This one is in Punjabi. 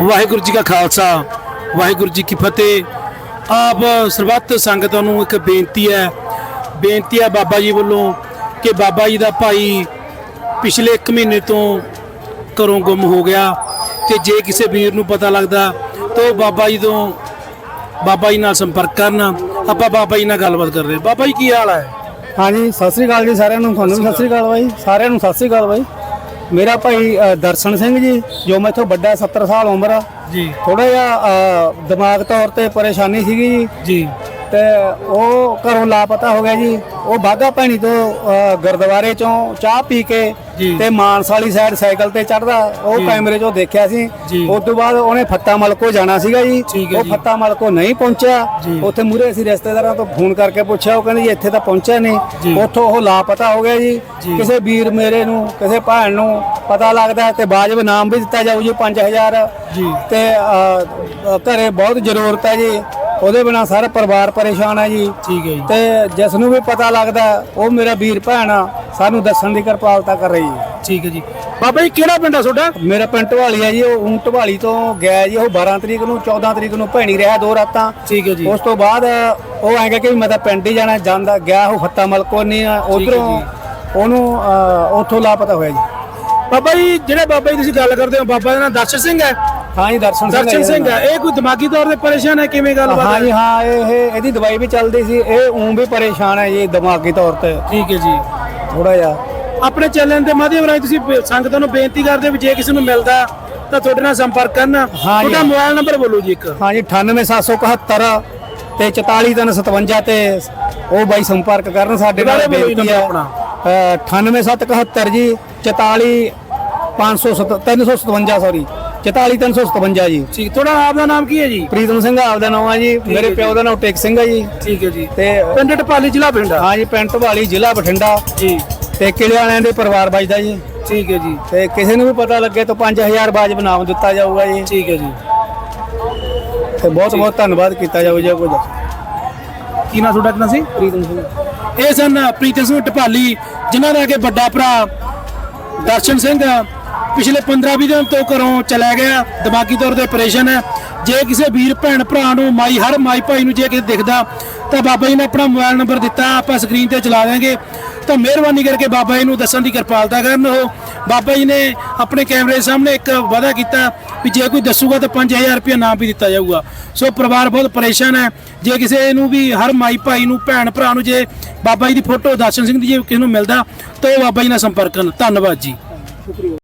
ਵਾਹਿਗੁਰੂ ਜੀ ਕਾ ਖਾਲਸਾ, ਵਾਹਿਗੁਰੂ ਜੀ ਕੀ ਫਤਿਹ। ਆਪ ਸਰਬੱਤ ਸੰਗਤਾਂ ਨੂੰ ਇੱਕ ਬੇਨਤੀ ਹੈ ਬੇਨਤੀ ਹੈ ਬਾਬਾ ਜੀ ਵੱਲੋਂ ਕਿ ਬਾਬਾ ਜੀ ਦਾ ਭਾਈ ਪਿਛਲੇ 1 ਮਹੀਨੇ ਤੋਂ ਘਰੋਂ ਗੁੰਮ ਹੋ ਗਿਆ ਤੇ ਜੇ ਕਿਸੇ ਵੀਰ ਨੂੰ ਪਤਾ ਲੱਗਦਾ ਤਾਂ ਉਹ ਬਾਬਾ ਜੀ ਤੋਂ ਬਾਬਾ ਜੀ ਨਾਲ ਸੰਪਰਕ ਕਰਨ। ਆਪਾਂ ਬਾਬਾ ਜੀ ਨਾਲ ਗੱਲਬਾਤ ਕਰਦੇ ਹਾਂ। ਬਾਬਾ ਜੀ, ਕੀ ਹਾਲ ਹੈ? ਹਾਂਜੀ, ਸਤਿ ਸ੍ਰੀ ਅਕਾਲ ਜੀ ਸਾਰਿਆਂ ਨੂੰ। ਤੁਹਾਨੂੰ ਸਤਿ ਸ੍ਰੀ ਅਕਾਲ ਬਾਈ। ਸਾਰਿਆਂ ਨੂੰ ਸਤਿ ਸ੍ਰੀ ਅਕਾਲ ਬਾਈ। ਮੇਰਾ ਭਾਈ ਅ, ਦਰਸ਼ਨ ਸਿੰਘ ਜੀ ਜੋ ਮੈਥੋਂ ਵੱਡਾ 70 ਸਾਲ ਉਮਰ ਆ। ਜੀ। ਥੋੜਾ ਜਿਹਾ ਅ, ਦਿਮਾਗ ਤੌਰ ਤੇ ਪਰੇਸ਼ਾਨੀ ਸੀਗੀ ਜੀ। ਜੀ। ਤੇ ਉਹ ਘਰੋਂ ਲਾਪਤਾ ਹੋ ਗਿਆ ਜੀ ਉਹ ਬਾਗਾ ਭੈਣੀ ਤੋਂ ਅ, ਗੁਰਦੁਆਰੇ ਚੋਂ ਚਾਹ ਪੀ ਕੇ। ਤੇ ਮਾਨਸ ਵਾਲੀ ਸਾਈਡ ਸਾਈਕਲ ਤੇ ਚੜਦਾ ਉਹ ਕੈਮਰੇ 'ਚੋਂ ਦੇਖਿਆ ਸੀ ਜੀ। ਉਸ ਤੋਂ ਬਾਅਦ ਉਹਨੇ ਫੱਤਾ ਮਲਕੋ ਜਾਣਾ ਸੀਗਾ ਜੀ ਠੀਕ ਹੈ ਉਹ ਜੀ। ਫੱਤਾ ਮਲਕੋ ਨਹੀਂ ਪਹੁੰਚਿਆ ਜੀ। ਉੱਥੇ ਮੂਰੇ ਅਸੀਂ ਰਿਸ਼ਤੇਦਾਰਾਂ ਤੋਂ ਫੋਨ ਕਰਕੇ ਪੁੱਛਿਆ ਉਹ ਕਹਿੰਦੇ ਜੀ ਇੱਥੇ ਤਾਂ ਪਹੁੰਚਿਆ ਜੀ। ਨਹੀਂ ਉੱਥੋਂ ਉਹ ਲਾਪਤਾ ਹੋ ਗਿਆ ਜੀ ਜੀ। ਕਿਸੇ ਵੀਰ ਮੇਰੇ ਨੂੰ ਕਿਸੇ ਭੈਣ ਨੂੰ ਪਤਾ ਲੱਗਦਾ ਤੇ ਬਾਜਬ ਨਾਮ ਵੀ ਦਿੱਤਾ ਜਾਊ ਜੀ 5000 ਜੀ। ਤੇ ਅ, ਅ, ਘਰੇ ਬਹੁਤ ਜ਼ਰੂਰਤ ਹੈ ਜੀ ਉਹਦੇ ਬਿਨਾ ਸਾਰਾ ਪਰਿਵਾਰ ਪਰੇਸ਼ਾਨ ਹੈ ਜੀ। ਠੀਕ ਹੈ ਜੀ। ਤੇ ਜਿਸ ਨੂੰ ਵੀ ਪਤਾ ਲੱਗਦਾ ਉਹ ਮੇਰਾ ਵੀਰ ਭੈਣ ਆ ਸਾਨੂੰ ਦੱਸਣ ਦੀ ਕਿਰਪਾਲਤਾ ਕਰ ਰਹੀ ਹੈ। ਠੀਕ ਹੈ ਜੀ। ਬਾਬਾ ਜੀ ਕਿਹੜਾ ਪਿੰਡ ਆ ਤੁਹਾਡਾ? ਮੇਰਾ ਪਿੰਡ ਢਵਾਲੀ ਹੈ ਜੀ ਉਹ ਊਂ ਢਵਾਲੀ ਤੋਂ ਗਿਆ ਜੀ ਉਹ 12 ਤਰੀਕ ਨੂੰ 14 ਤਰੀਕ ਨੂੰ ਭੈਣੀ ਰਿਹਾ ਦੋ ਰਾਤਾਂ। ਠੀਕ ਹੈ ਜੀ। ਉਸ ਤੋਂ ਬਾਅਦ ਉਹ ਐਂ ਕਿ ਮੈਂ ਤਾਂ ਪਿੰਡ ਹੀ ਜਾਣਾ ਜਾਂਦਾ ਗਿਆ ਉਹ ਫੱਤਾ ਮਲਕੋਨੀ ਉਧਰੋਂ ਉਹਨੂੰ ਉੱਥੋਂ ਲਾਪਤਾ ਹੋਇਆ ਜੀ। ਬਾਬਾ ਜੀ ਜਿਹੜੇ ਬਾਬਾ ਜੀ ਤੁਸੀਂ ਗੱਲ ਕਰਦੇ ਹੋ ਬਾਬਾ ਦਾ ਨਾਮ ਦਰਸ਼ਨ ਸਿੰਘ ਹੈ। ਹਾਂ ਜੀ ਦਰਸ਼ਨ ਸਿੰਘ ਦਰਸ਼ਨ ਸਿੰਘ। ਹੈ ਇਹ ਕੋਈ ਦਿਮਾਗੀ ਤੌਰ ਤੇ ਪਰੇਸ਼ਾਨ ਹੈ ਕਿਵੇਂ ਗੱਲ ਹਾਂ ਜੀ ਹਾਂ ਇਹ ਇਹ- ਇਹਦੀ ਦਵਾਈ ਵੀ ਚੱਲਦੀ ਸੀ ਇਹ ਉਂ ਵੀ ਪਰੇਸ਼ਾਨ ਹੈ ਜੀ ਦਿਮਾਗੀ ਤੌਰ ਤੇ। ਠੀਕ ਹੈ ਜੀ। ਥੋੜਾ ਜਿਹਾ। ਆਪਣੇ ਚੈਨਲ ਦੇ ਮਾਧਿਅਮ ਰਾਹੀਂ ਤੁਸੀਂ ਸੰਗਤਾਂ ਨੂੰ ਬੇਨਤੀ ਕਰਦੇ ਵੀ ਜੇ ਕਿਸੇ ਨੂੰ ਮਿਲਦਾ ਤਾਂ ਤੁਹਾਡੇ ਨਾਲ ਸੰਪਰਕ ਕਰਨ। ਤੁਹਾਡਾ ਮੋਬਾਈਲ ਨੰਬਰ ਬੋਲੋ ਜੀ ਇੱਕ। ਹਾਂ ਜੀ 98771 ਤੇ 44357 ਤੇ ਉਹ ਬਾਈ ਸੰਪਰਕ ਕਰਨ ਸਾਡੇ ਨਾਲ ਬੇਨਤੀ ਹੈ। ਨੰਬਰ ਆਪਣਾ। ਅ, 98771 ਜੀ 44 500 357 ਸੌਰੀ 44357 ਜੀ। ਠੀਕ ਤੁਹਾਡਾ ਆਪ ਦਾ ਨਾਮ ਕੀ ਹੈ ਜੀ? ਪ੍ਰੀਤਮ ਸਿੰਘ ਆਪਦਾ ਨਾਮ ਹੈ ਜੀ। ਮੇਰੇ ਪਿਓ ਦਾ ਨਾਮ ਟੇਕ ਸਿੰਘ ਹੈ ਜੀ। ਠੀਕ ਹੈ ਜੀ। ਤੇ ਪਿੰਡ ਟਪਾਲੀ ਜ਼ਿਲ੍ਹਾ ਪਿੰਡਾ ਹਾਂ ਜੀ ਪਿੰਡ ਵਾਲੀ ਜ਼ਿਲ੍ਹਾ ਬਠਿੰਡਾ। ਜੀ। ਤੇ ਕਿਲੇ ਵਾਲਿਆਂ ਦੇ ਪਰਿਵਾਰ ਵੱਜਦਾ ਜੀ। ਠੀਕ ਹੈ ਜੀ। ਤੇ ਕਿਸੇ ਨੂੰ ਵੀ ਪਤਾ ਲੱਗੇ ਤਾਂ 5000 ਬਾਜਬ ਨਾਮ ਦਿੱਤਾ ਜਾਊਗਾ ਜੀ। ਠੀਕ ਹੈ ਜੀ। ਤੇ ਬਹੁਤ ਬਹੁਤ ਧੰਨਵਾਦ ਕੀਤਾ ਜਾਊ ਜੀ ਕੁਝ। ਕੀ ਨਾਮ ਤੁਹਾਡਾ ਕਿੰਨਾ ਸੀ? ਪ੍ਰੀਤਮ ਸਿੰਘ। ਇਹ ਸਨ ਪ੍ਰੀਤਮ ਸਿੰਘ ਢਪਾਲੀ ਜਿਨ੍ਹਾਂ ਦਾ ਕਿ ਵੱਡਾ ਭਰਾ ਦਰਸ਼ਨ ਸਿੰਘ ਪਿਛਲੇ 15-20 ਦਿਨ ਤੋਂ ਘਰੋਂ ਚਲਾ ਗਿਆ। ਦਿਮਾਗੀ ਤੌਰ ਤੇ ਆਪਰੇਸ਼ਨ ਹੈ। ਜੇ ਕਿਸੇ ਵੀਰ, ਭੈਣ, ਭਰਾ ਨੂੰ ਮਾਈ, ਹਰ ਮਾਈ ਭਾਈ ਨੂੰ ਜੇ ਕਿਸੇ ਦਿਖਦਾ, ਤਾਂ ਬਾਬਾ ਜੀ ਨੇ ਆਪਣਾ ਮੋਬਾਈਲ ਨੰਬਰ ਦਿੱਤਾ, ਆਪਾਂ ਸਕਰੀਨ ਤੇ ਚਲਾ ਦਾਂਗੇ ਤਾਂ ਮਿਹਰਬਾਨੀ ਕਰਕੇ ਬਾਬਾ ਜੀ ਨੂੰ ਦੱਸਣ ਦੀ ਕਿਰਪਾਲਤਾ ਕਰਨ ਉਹ। ਬਾਬਾ ਜੀ ਨੇ ਆਪਣੇ ਕੈਮਰੇ ਦੇ ਸਾਹਮਣੇ ਇੱਕ ਵਾਅਦਾ ਕੀਤਾ ਵੀ ਜੇ ਕੋਈ ਦੱਸੂਗਾ ਤਾਂ 5000 ਰੁਪਏ ਨਾਮ ਵੀ ਦਿੱਤਾ ਜਾਊਗਾ। ਸੋ ਪਰਿਵਾਰ ਬਹੁਤ ਪਰੇਸ਼ਾਨ ਹੈ। ਜੇ ਕਿਸੇ ਨੂੰ ਵੀ ਹਰ ਮਾਈ ਭਾਈ ਨੂੰ, ਭੈਣ, ਭਰਾ ਨੂੰ ਜੇ ਬਾਬਾ ਜੀ ਦੀ ਫੋਟੋ, ਦਰਸ਼ਨ ਸਿੰਘ ਦੀ ਜੇ ਕਿਸੇ ਨੂੰ ਮਿਲਦਾ, ਤਾਂ ਉਹ ਬਾਬਾ ਜੀ ਨਾਲ ਸੰਪਰਕ ਕਰਨ। ਧੰਨਵਾਦ ਜੀ।